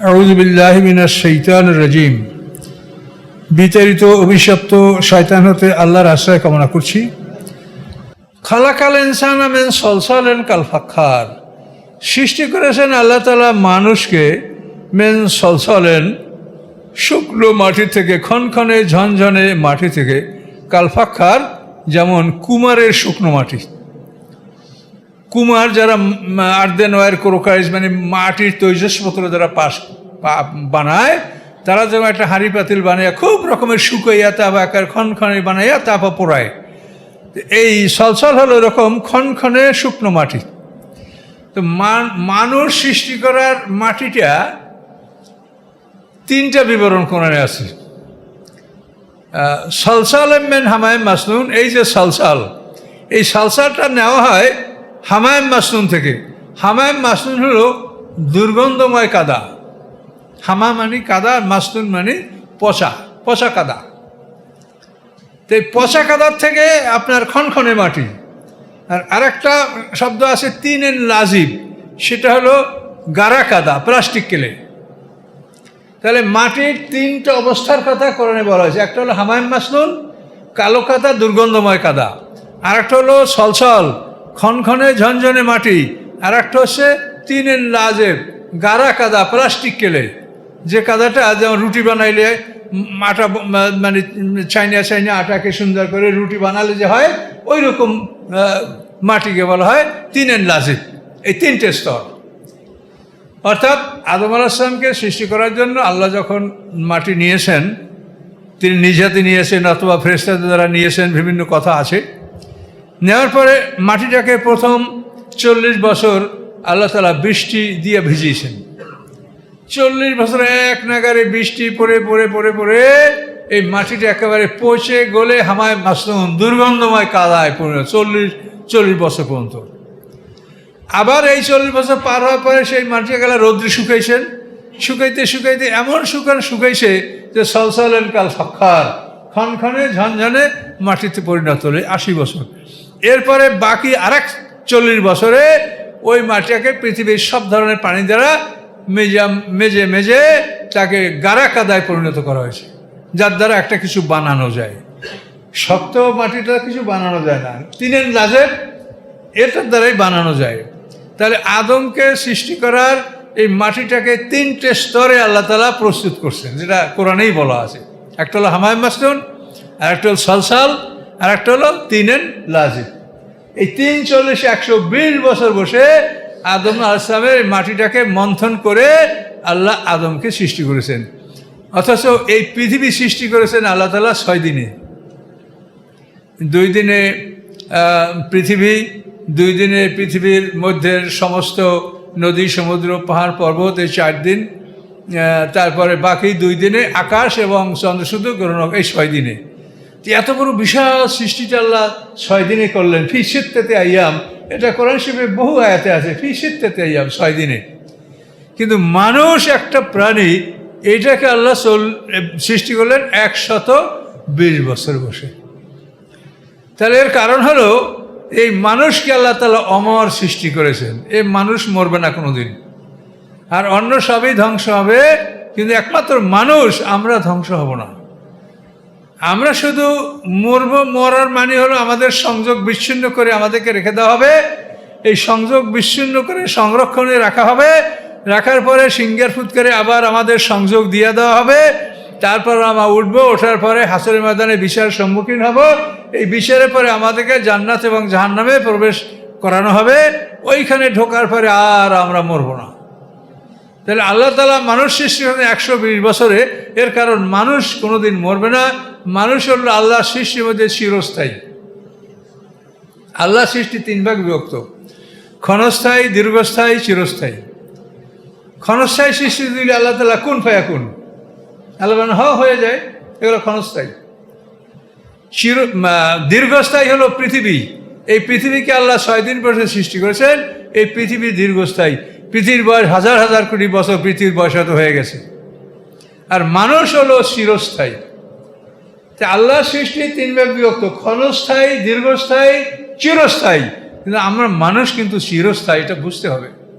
আউজবিল্লাহ মিনাশ শৈতান রাজিম। বিতাড়িত, অভিশপ্ত শয়তান হতে আল্লাহর আশ্রয় কামনা করছি। খালাকাল ইনসান আমেন সলসলেন কালফাক্ষার সৃষ্টি করেছেন আল্লাহ তালা মানুষকে মেন সলসলেন শুকনো মাটি থেকে, ক্ষণক্ষণে, ঝনঝনে মাটি থেকে কালফাক্ষার যেমন কুমারের শুকনো মাটি। কুমার যারা আর্দেন ওয়ার, ক্রোকাইজ মানে মাটির তৈজসপত্র যারা পাশ বানায়, তারা যেমন একটা হাঁড়ি পাতিল বানাইয়া খুব রকমের শুকাইয়া তারপর একার ক্ষণক্ষণে বানাইয়া তাপা পোড়ায়। এই সলসল হলো এরকম ক্ষণক্ষণে শুকনো মাটি। তো মান- মানুষ সৃষ্টি করার মাটিটা তিনটা বিবরণ কোরআনে আছে। সালসাল মেন হামায় মাসনুন, এই যে সালসাল, এই সালসালটা নেওয়া হয় হামায়ম মাসনুন থেকে। হামায়ম মাসনুন হলো দুর্গন্ধময় কাদা। হামা মানে কাদা, আর মাসনুন মানে পচা পচা কাদা। তো এই পচা কাদার থেকে আপনার খনখনে মাটি। আর আরেকটা শব্দ আছে তিন এন লাজিব। সেটা হলো গারা কাদা, প্লাস্টিক কেলে। তাহলে মাটির তিনটা অবস্থার কথা কোরআনে বলা হয়েছে। একটা হলো হামায়ম মাসনুন, কালো কাদা, দুর্গন্ধময় কাদা। আর একটা হলো সলসল ক্ষণক্ষণে ঝনঝনে মাটি আর একটা হচ্ছে তিনের লাজেব গাড়া কাদা, প্লাস্টিক কেলে। যে কাদাটা যেমন রুটি বানাইলে আটা মানে চাইনা চাইনা আটাকে সুন্দর করে রুটি বানালে যে হয় ওই রকম মাটিকে বলা হয় তিনের লাজেব এই তিনটে স্তর। অর্থাৎ আদম আলাহিসামকে সৃষ্টি করার জন্য আল্লাহ যখন মাটি নিয়েছেন, তিনি নিজ হাতে নিয়েছেন অথবা ফেরেস্তাদের দ্বারা নিয়েছেন, বিভিন্ন কথা আছে। নেওয়ার পরে মাটিটাকে প্রথম চল্লিশ বছর আল্লাহ তালা বৃষ্টি দিয়ে ভিজিয়েছেন। চল্লিশ বছর এক নাগারে বৃষ্টি পড়ে পড়ে পড়ে পড়ে এই মাটিটা একেবারে পচে গলে হামায় মাসনুন দুর্গন্ধময় কাদায় পড়ে চল্লিশ চল্লিশ বছর পর্যন্ত। আবার এই চল্লিশ বছর পার হওয়ার পরে সেই মাটিটা গেলা রৌদ্রে শুকাইছেন। শুকাইতে শুকাইতে এমন শুকান শুকাইছে যে সলসলেন কাল সক্ষার ক্ষণক্ষণে ঝনঝনে মাটিতে পরিণত হলে আশি বছর। এরপরে বাকি আরেক চল্লিশ বছরে ওই মাটিটাকে পৃথিবীর সব ধরনের পানি দ্বারা মেজা, মেজে মেজে তাকে গারা কাদায় পরিণত করা হয়েছে। যার দ্বারা একটা কিছু বানানো যায়। শক্ত মাটিটা কিছু বানানো যায় না। তিনের লাজের এটার দ্বারাই বানানো যায়। তাহলে আদমকে সৃষ্টি করার এই মাটিটাকে তিনটে স্তরে আল্লাহ তালা প্রস্তুত করছেন, যেটা কোরআনেই বলা আছে। একটা হলো হামায় মাসনুন আর একটা হলো সালসাল আর একটা হলো তিনেন লাজিব এই তিন চল্লিশ, একশো বিশ বছর বসে আদম আসলামের এই মাটিটাকে মন্থন করে আল্লাহ আদমকে সৃষ্টি করেছেন। অথচ এই পৃথিবী সৃষ্টি করেছেন আল্লাহ তালা ছয় দিনে। দুই দিনে পৃথিবী, দুই দিনে পৃথিবীর মধ্যে সমস্ত নদী, সমুদ্র, পাহাড়, পর্বত এই চার দিন তারপরে বাকি দুই দিনে আকাশ এবং চন্দ্রসূর্য গ্রহণ এই ছয় দিনে। তো এত বড় বিশাল সৃষ্টিটা আল্লাহ ছয় দিনে করলেন। ফি সিত্তেতে আইয়াম। এটা কোরআন শিবের বহু আয়াতে আছে, ফি সিত্তেতে আইয়াম, ছয় দিনে। কিন্তু মানুষ একটা প্রাণী এইটাকে আল্লাহ চল সৃষ্টি করলেন একশত বিশ বছর বসে। তাহলে এর কারণ হলো, এই মানুষকে আল্লাহ তালা অমর সৃষ্টি করেছেন। এই মানুষ মরবে না কোনো দিন আর অন্য সবই ধ্বংস হবে, কিন্তু একমাত্র মানুষ, আমরা ধ্বংস হব না। আমরা শুধু মরব, মরার মানে হলো আমাদের সংযোগ বিচ্ছিন্ন করে আমাদেরকে রেখে দেওয়া হবে। এই সংযোগ বিচ্ছিন্ন করে সংরক্ষণে রাখা হবে। রাখার পরে সিঙ্গার ফুট করে আবার আমাদের সংযোগ দিয়ে দেওয়া হবে। তারপর আমরা উঠবো, ওঠার পরে হাসরের ময়দানে বিচারের সম্মুখীন হব। এই বিচারের পরে আমাদেরকে জান্নাত এবং জাহান্নামে প্রবেশ করানো হবে। ওইখানে ঢোকার পরে আর আমরা মরবো না। তাহলে আল্লাহ তালা মানুষ সৃষ্টি হলেন একশো বছরে। এর কারণ মানুষ কোনোদিন মরবে না। মানুষ হল আল্লাহ সৃষ্টির মধ্যে চিরস্থায়ী। আল্লাহ সৃষ্টি তিন ভাগ বিভক্ত। ক্ষণস্থায়ী, দীর্ঘস্থায়ী, চিরস্থায়ী। ক্ষণস্থায়ী সৃষ্টি দিলে আল্লাহ তালা কোন ফায়া কোন? আল্লাহ হ, হয়ে যায়, এগুলো ক্ষণস্থায়ী। চির দীর্ঘস্থায়ী হলো পৃথিবী। এই পৃথিবীকে আল্লাহ ছয় দিন বসে সৃষ্টি করেছেন, এই পৃথিবী দীর্ঘস্থায়ী। পৃথিবীর বয়স হাজার হাজার কোটি বছর পৃথিবীর বয়স হয়ে গেছে। আর মানুষ হলো চিরস্থায়ী। আল্লাহ সৃষ্টি তিন ভাগ বিভক্ত, ক্ষণস্থায়ী, দীর্ঘস্থায়ী, চিরস্থায়ী। কিন্তু আমরা মানুষ কিন্তু চিরস্থায়ী, এটা বুঝতে হবে।